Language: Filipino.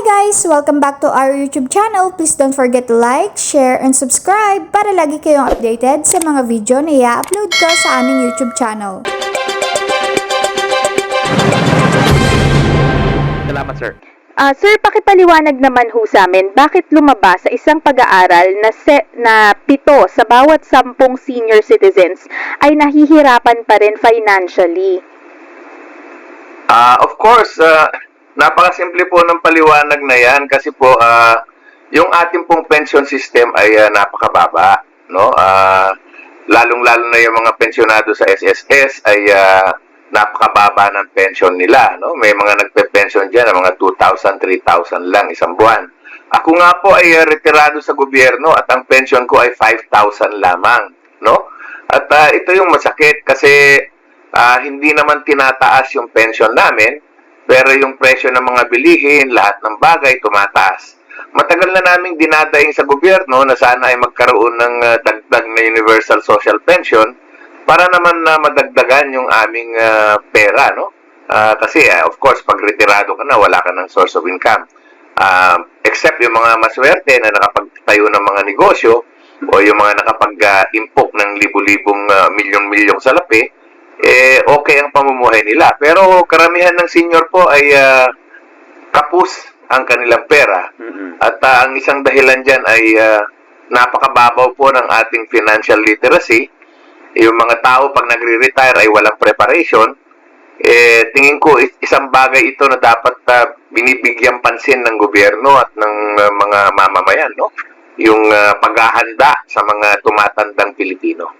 guys! Welcome back to our YouTube channel. Please don't forget to like, share, and subscribe para lagi kayong updated sa mga video na i-upload ko sa aming YouTube channel. Salamat, sir. Ah, sir, pakipaliwanag naman ho sa amin, bakit lumabas sa isang pag-aaral na, se- na pito sa bawat sampung senior citizens ay nahihirapan pa rin financially? Ah, of course, ah, napakasimple po ng paliwanag na 'yan kasi po ah, yung ating pong pension system ay ah, napakababa, no? Ah, lalong-lalo na yung mga pensionado sa SSS ay ah, napakababa ng pension nila, no? May mga nagpe-pension diyan ng mga 2,000, 3,000 lang isang buwan. Ako nga po ay ah, retirado sa gobyerno at ang pension ko ay 5,000 lamang, no? At ah, ito yung masakit kasi ah, hindi naman tinataas yung pension namin, pero yung presyo ng mga bilihin, lahat ng bagay tumataas. Matagal na naming dinadaing sa gobyerno na sana ay magkaroon ng ah, dagdag na universal social pension para naman na madagdagan yung aming ah, pera, no? Ah, kasi ah, of course, pag retirado ka na, wala ka ng source of income. Ah, except yung mga maswerte na nakapagtayo ng mga negosyo o yung mga nakapag-impok ng libu-libong ah, milyon-milyong salapi, eh okay ang pamumuhay nila. Pero karamihan ng senior po ay ah, kapus ang kanilang pera. At ah, ang isang dahilan dyan ay ah, napakababaw po ng ating financial literacy. Yung mga tao pag nagre-retire ay walang preparation. Eh, tingin ko is- isang bagay ito na dapat ah, binibigyan pansin ng gobyerno at ng ah, mga mamamayan, no? Yung ah, paghahanda sa mga tumatandang Pilipino.